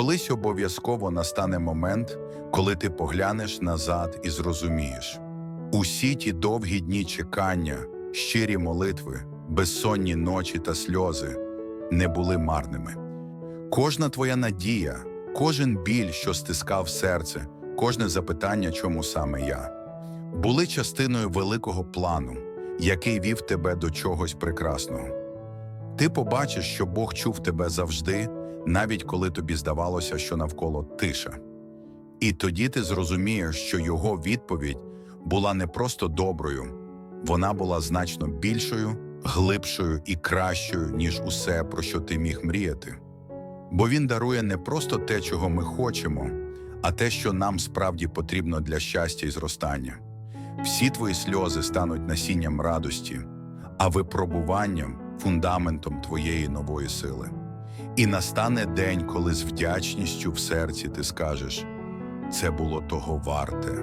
Колись обов'язково настане момент, коли ти поглянеш назад і зрозумієш. Усі ті довгі дні чекання, щирі молитви, безсонні ночі та сльози не були марними. Кожна твоя надія, кожен біль, що стискав серце, кожне запитання, чому саме я, були частиною великого плану, який вів тебе до чогось прекрасного. Ти побачиш, що Бог чув тебе завжди, навіть коли тобі здавалося, що навколо тиша. І тоді ти зрозумієш, що його відповідь була не просто доброю, вона була значно більшою, глибшою і кращою, ніж усе, про що ти міг мріяти. Бо він дарує не просто те, чого ми хочемо, а те, що нам справді потрібно для щастя і зростання. Всі твої сльози стануть насінням радості, а випробуванням фундаментом твоєї нової сили. І настане день, коли з вдячністю в серці ти скажеш: це було того варте.